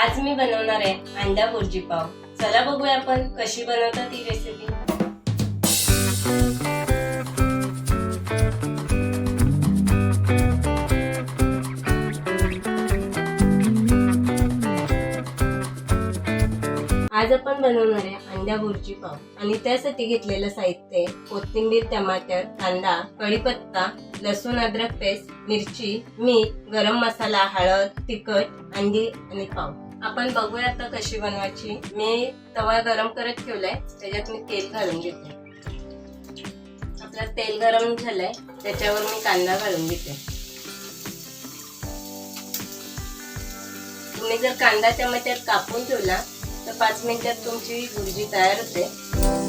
आज मी बनवणार आहे अंडा भुर्जी पाव. चला बघूया आपण कशी बनवतात ती रेसिपी आज आपण बनवणार आहे अंड्या भुर्जी पाव. आणि त्यासाठी घेतलेलं साहित्य कोथिंबीर टमाटर कांदा कढीपत्ता लसूण अद्रक पेस्ट मिरची मीठ गरम मसाला हळद तिखट अंडी आणि पाव. आपण बघूया आता कशी बनवायची. मी तवा गरम करत ठेवलाय त्याच्यात मी तेल घालून घेते आपलं तेल गरम झालंय त्याच्यावर मी कांदा घालून घेते तुम्ही जर कांदा टमाटर कापून ठेवला तर पाच मिनिटात तुमची भुर्जी तयार होते.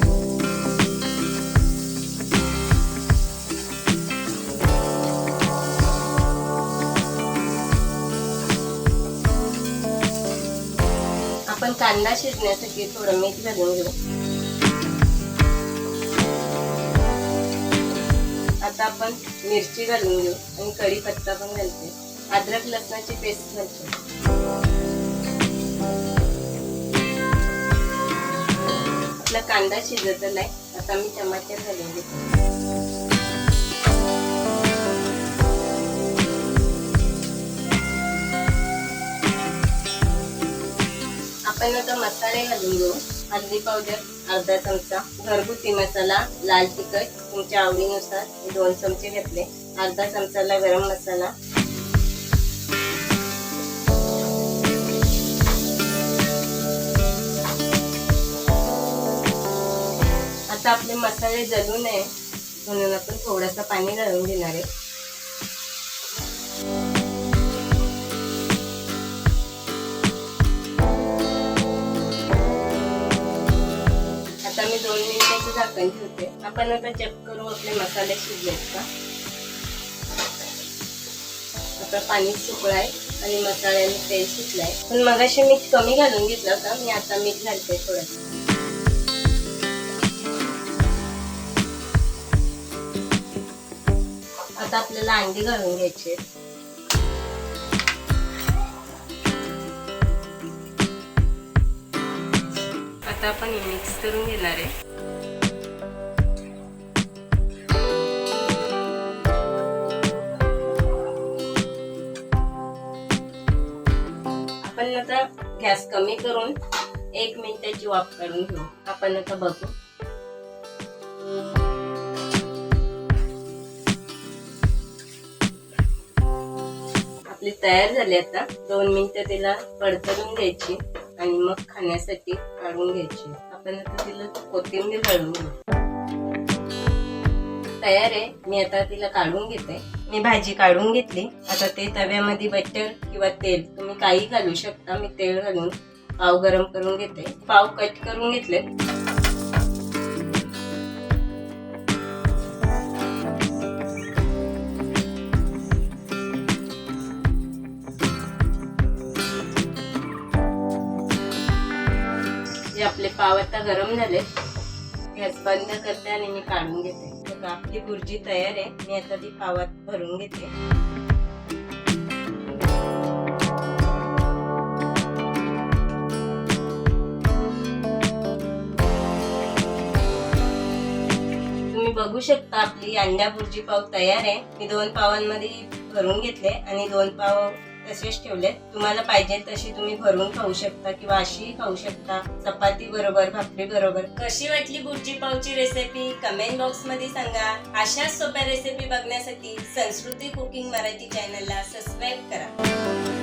आपण कांदा शिजण्यासाठी थोडं मीठ घालून घेऊ. आता आपण मिरची घालून घेऊ आणि कढीपत्ता पण घालते. अद्रक लसणाची पेस्ट घालते. आपला कांदा शिजत आलाय आता मी टमाटर घालून घेते. आपण आता मसाले घालून घेऊ. हळदी पावडर अर्धा चमचा. घरगुती मसाला लाल तिखट. तुमच्या आवडीनुसार दोन चमचे घेतले. अर्धा चमचाला गरम मसाला. आता आपले मसाले जलू नये. म्हणून आपण थोडासा पाणी घालून घेणार आहे. दोन मिनिटाचं झाकण ठेवते. आपण आता चेक करू आपले मसाले शिजलेत का? आता पाणी सुकलाय आणि मसाल्याने तेल सुटलाय. पण मगाशी मीठ कमी घालून घेतलं होतं. मी आता मीठ घालते थोडं. आता आपल्याला अंडी घालून घ्यायची आता आपण मिक्स करून घेणार आहे. आपण आता गॅस कमी करून एक मिनिटाची वाफ काढून घेऊ. आपण आता बघू. आपली तयार झाली आता. दोन मिनिटं तिला पडतरून घ्यायची. आणि मग खाण्यासाठी काढून घ्यायची. आपण आता तिला कोथिंबीर घालून तयार आहे. मी आता तिला काढून घेते. मी भाजी काढून घेतली. आता ते तव्यामध्ये बटर किंवा तेल तुम्ही काही घालू शकता. मी तेल घालून पाव गरम करून घेते. पाव कट करून घेतले पाव आता गरम झाले. गॅस बंद करते आणि मी काढून घेते. बघा, आपली भुर्जी तयार आहे. मी आता ती पावात भरून घेते. तुम्ही बघू शकता आपली अंडा भुर्जी पाव तयार आहे. मी दोन पावांमध्ये भरून घेतले आणि दोन पाव तसेच ठेवले तुम्हाला पाहिजे तशी तुम्ही भरून खाऊ शकता किंवा अशीही खाऊ शकता. चपाती बरोबर भाकरी बरोबर. कशी वाटली भुर्जी पावची रेसिपी कमेंट बॉक्समध्ये सांगा. अशाच सोप्या रेसिपी बघण्यासाठी संस्कृती कुकिंग मराठी चॅनलला सबस्क्राईब करा.